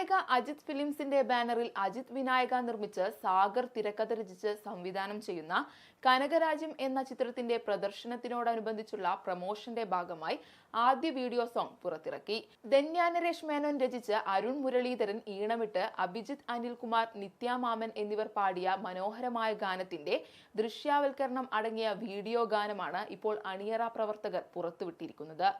വിനായക അജിത് ഫിലിംസിന്റെ ബാനറിൽ അജിത് വിനായക നിർമ്മിച്ച് സാഗർ തിരക്കഥ രചിച്ച് സംവിധാനം ചെയ്യുന്ന കനകരാജ്യം എന്ന ചിത്രത്തിന്റെ പ്രദർശനത്തിനോടനുബന്ധിച്ചുള്ള പ്രമോഷന്റെ ഭാഗമായി ആദ്യ വീഡിയോ സോങ് പുറത്തിറക്കി. ധന്യാനരേഷ് മേനോൻ രചിച്ച് അരുൺ മുരളീധരൻ ഈണമിട്ട് അഭിജിത്ത് അനിൽകുമാർ നിത്യാമാമൻ എന്നിവർ പാടിയ മനോഹരമായ ഗാനത്തിന്റെ ദൃശ്യാവൽക്കരണം അടങ്ങിയ വീഡിയോ ഗാനമാണ് ഇപ്പോൾ അണിയറ പ്രവർത്തകർ പുറത്തുവിട്ടിരിക്കുന്നത്.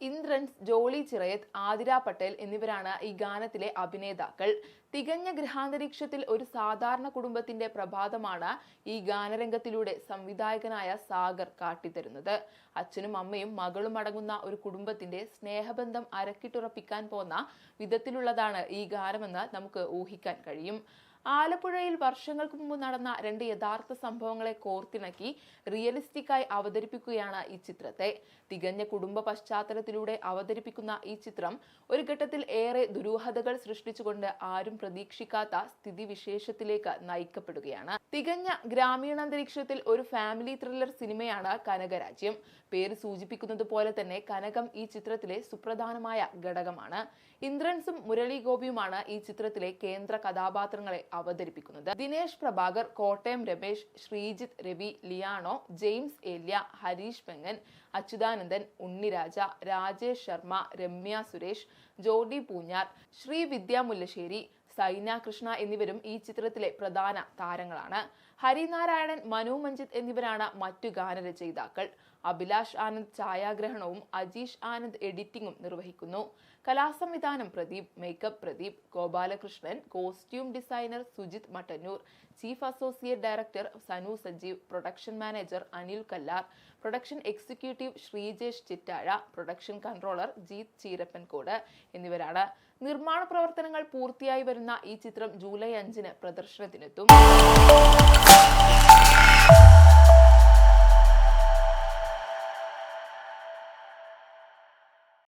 ഇന്ദ്രൻസ് ജോളി ചിറയത്ത് ആതിര പട്ടേൽ എന്നിവരാണ് ഈ ഗാനത്തിലെ അഭിനേതാക്കൾ. തികഞ്ഞ ഗൃഹാന്തരീക്ഷത്തിൽ ഒരു സാധാരണ കുടുംബത്തിന്റെ പ്രഭാതമാണ് ഈ ഗാനരംഗത്തിലൂടെ സംവിധായകനായ സാഗർ കാട്ടിത്തരുന്നത്. അച്ഛനും അമ്മയും മകളും അടങ്ങുന്ന ഒരു കുടുംബത്തിന്റെ സ്നേഹബന്ധം അരക്കിട്ടുറപ്പിക്കാൻ പോന്ന വിധത്തിലുള്ളതാണ് ഈ ഗാനമെന്ന് നമുക്ക് ഊഹിക്കാൻ കഴിയും. ആലപ്പുഴയിൽ വർഷങ്ങൾക്ക് മുമ്പ് നടന്ന രണ്ട് യഥാർത്ഥ സംഭവങ്ങളെ കോർത്തിണക്കി റിയലിസ്റ്റിക്കായി അവതരിപ്പിക്കുകയാണ് ഈ ചിത്രത്തെ. തികഞ്ഞ കുടുംബ പശ്ചാത്തലത്തിലൂടെ അവതരിപ്പിക്കുന്ന ഈ ചിത്രം ഒരു ഘട്ടത്തിൽ ഏറെ ദുരൂഹതകൾ സൃഷ്ടിച്ചുകൊണ്ട് ആരും പ്രതീക്ഷിക്കാത്ത സ്ഥിതിവിശേഷത്തിലേക്ക് നയിക്കപ്പെടുകയാണ്. തികഞ്ഞ ഗ്രാമീണാന്തരീക്ഷത്തിൽ ഒരു ഫാമിലി ത്രില്ലർ സിനിമയാണ് കനകരാജ്യം. പേര് സൂചിപ്പിക്കുന്നത് പോലെ തന്നെ കനകം ഈ ചിത്രത്തിലെ സുപ്രധാനമായ ഘടകമാണ്. ഇന്ദ്രൻസും മുരളി ഗോപിയുമാണ് ഈ ചിത്രത്തിലെ കേന്ദ്ര കഥാപാത്രങ്ങളെ അവതരിപ്പിക്കുന്നത്. ദിനേശ് പ്രഭാകർ കോട്ടയം രമേശ് ശ്രീജിത്ത് രവി ലിയാണോ ജെയിംസ് ഏല്യ ഹരീഷ് പെങ്ങൻ അച്യുതാനന്ദൻ ഉണ്ണിരാജ രാജേഷ് ശർമ്മ രമ്യ സുരേഷ് ജോഡി പൂഞ്ഞാർ ശ്രീ വിദ്യ മുല്ലശ്ശേരി സൈന കൃഷ്ണ എന്നിവരും ഈ ചിത്രത്തിലെ പ്രധാന താരങ്ങളാണ്. ഹരിനാരായണൻ മനു മഞ്ജിത്ത് എന്നിവരാണ് മറ്റു ഗാനരചയിതാക്കൾ. അഭിലാഷ് ആനന്ദ് ഛായാഗ്രഹണവും അജീഷ് ആനന്ദ് എഡിറ്റിംഗും നിർവഹിക്കുന്നു. കലാസംവിധാനം Pradeep makeup Pradeep Gopalakrishnan costume designer Sujith Mattannur chief associate director Sanu Sajeev production manager Anil Kallar production executive Sreejesh Chittazha production controller Jeeth Cheerappankode എന്നിവരാണ്. നിർമ്മാണ പ്രവർത്തനങ്ങൾ പൂർത്തിയായി വരുന്ന ഈ ചിത്രം ജൂലൈ അഞ്ചിന് പ്രദർശനത്തിനെത്തും. Thank you.